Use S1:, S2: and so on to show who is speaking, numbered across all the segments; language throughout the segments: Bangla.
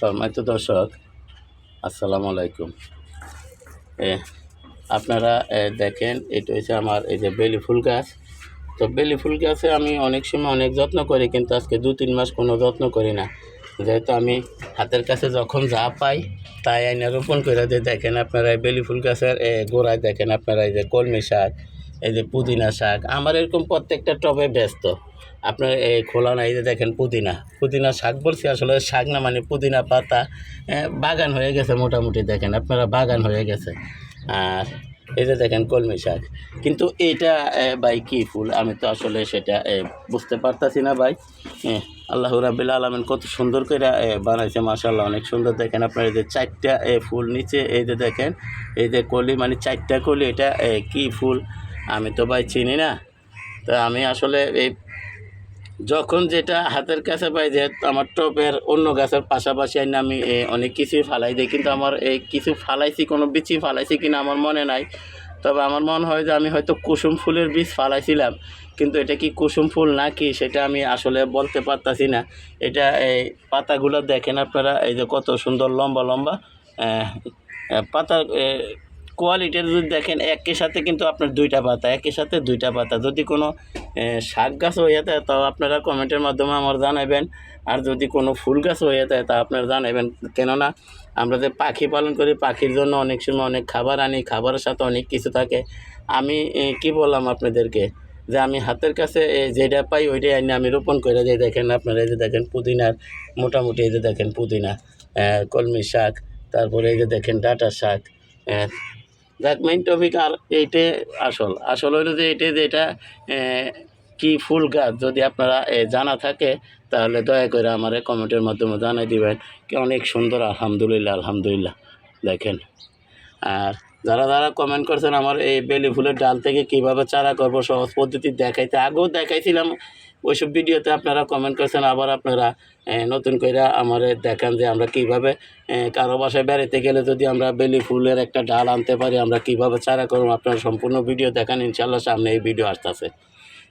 S1: সম্মানিত দর্শক, আসসালামু আলাইকুম। আপনারা দেখেন, এটা হচ্ছে আমার, এই যে বেলি ফুল গাছ। তো বেলি ফুল গাছে আমি অনেক সময় অনেক যত্ন করি, কিন্তু আজকে দু তিন মাস কোনো যত্ন করি না। যেহেতু আমি হাতের কাছে যখন যা পাই, তাই আইনা রোপণ করে দিয়ে দেখেন আপনারা এই বেলি ফুল গাছের গোড়ায় দেখেন আপনারা এই যে কলমি শাক, এই যে পুদিনা শাক, আমার এরকম প্রত্যেকটা টবে ব্যস্ত। আপনার এই খোলা নাই যে দেখেন পুদিনা। পুদিনা শাক বলছি, আসলে শাক না মানে পুদিনা পাতা বাগান হয়ে গেছে মোটামুটি দেখেন, আপনারা বাগান হয়ে গেছে। আর এই যে দেখেন কলমি শাক। কিন্তু এটা ভাই কী ফুল? আমি তো আসলে সেটা বুঝতে পারতাছি না ভাই। আল্লাহ রাবিল আলমিন কত সুন্দর করে বানাইছে মাসাল্লাহ অনেক সুন্দর। দেখেন আপনার এই যে চারটা ফুল নিচে, এই যে দেখেন, এই যে কলি মানে চারটা কলি, এটা কী ফুল? আমি তো ভাই চিনি না। তো আমি আসলে এই যখন যেটা হাতের কাছে পাই যে আমার টপের অন্য গাছের পাশাপাশি আইনে আমি অনেক কিছুই ফালাই দিই, কিন্তু আমার এই কিছু ফালাইছি, কোনো বিচি ফালাইছি কিনা আমার মনে নাই। তবে আমার মনে হয় যে আমি হয়তো কুসুম ফুলের বীজ ফালাইছিলাম, কিন্তু এটা কি কুসুম ফুল নাকি সেটা আমি আসলে বলতে পারতাছি না। এটা এই পাতাগুলো দেখেন আপনারা, এই যে কত সুন্দর লম্বা লম্বা পাতা কোয়ালিটি যদি দেখেন, একের সাথে কিন্তু আপনার দুইটা পাতা, একের সাথে দুইটা পাতা। যদি কোনো শাক গাছ হয়ে যায়, তাও আপনারা কমেন্টের মাধ্যমে আমার জানাবেন আর যদি কোনো ফুল গাছ হয়ে যায়, তা আপনারা জানাবেন কেননা, আমরা যে পাখি পালন করি, পাখির জন্য অনেক সময় অনেক খাবার আনি, খাবারের সাথে অনেক কিছু থাকে। আমি কি বললাম আপনাদেরকে? যে আমি হাতের কাছে যেটা পাই, ওইটাই আনি, আমি রোপণ করে যে দেখেন, আপনারা এই যে দেখেন পুদিনার, মোটামুটি এই যে দেখেন পুদিনা কলমি শাক, তারপরে এই যে দেখেন ডাটা শাক যাক মেইন টপিক আর এইটাই আসল। আসল হলো যে এইটাই যে এটা কি ফুল গাছ যদি আপনারা জানা থাকে, তাহলে দয়া করে আমার কমেন্টের মাধ্যমে জানাই দিবেন। কি অনেক সুন্দর, আলহামদুলিল্লাহ আলহামদুলিল্লাহ। দেখেন। আর যারা যারা কমেন্ট করছেন আমার এই বেলি ফুলের ডাল থেকে কীভাবে চারা করব, সহজ পদ্ধতি দেখাইতে, আগেও দেখাইছিলাম, ওইসব ভিডিওতে আপনারা কমেন্ট করছেন, আবার আপনারা নতুন করে আমার দেখান যে আমরা কীভাবে কারও বাসায় বেড়াতে গেলে যদি আমরা বেলি ফুলের একটা ডাল আনতে পারি, আমরা কীভাবে চারা করব, আপনারা সম্পূর্ণ ভিডিও দেখান ইনশাল্লাহ সামনে এই ভিডিও আসতেছে।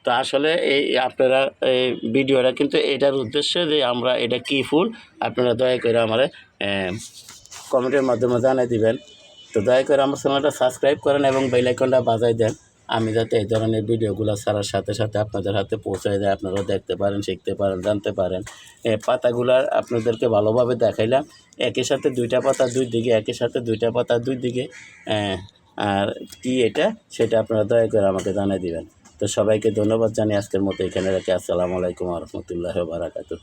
S1: তো আসলে এই আপনারা এই ভিডিওটা কিন্তু এটার উদ্দেশ্য যে আমরা এটা কী ফুল, আপনারা দয়া করে আমার কমেন্টের মাধ্যমে জানিয়ে দিবেন। তো দয়া করে আমার চ্যানেলটা সাবস্ক্রাইব করেন এবং বেল আইকনটা বাজাই দেন। আমি যাতে এই ধরনের ভিডিওগুলো ছাড়ার সাথে সাথে আপনাদের হাতে পৌঁছায় দেয় আপনারা দেখতে পারেন, শিখতে পারেন, জানতে পারেন। পাতাগুলার আপনাদেরকে ভালোভাবে দেখাইলাম। একই সাথে দুইটা পাতা দুই দিকে একই সাথে দুইটা পাতা দুই দিকে। আর কি এটা সেটা আপনারা দয়া করে আমাকে জানিয়ে দিবেন। তো সবাইকে ধন্যবাদ জানিয়ে আজকের মতো এখানে রাখি। আসসালামু আলাইকুম রহমতুল্লাহ বারাকাতু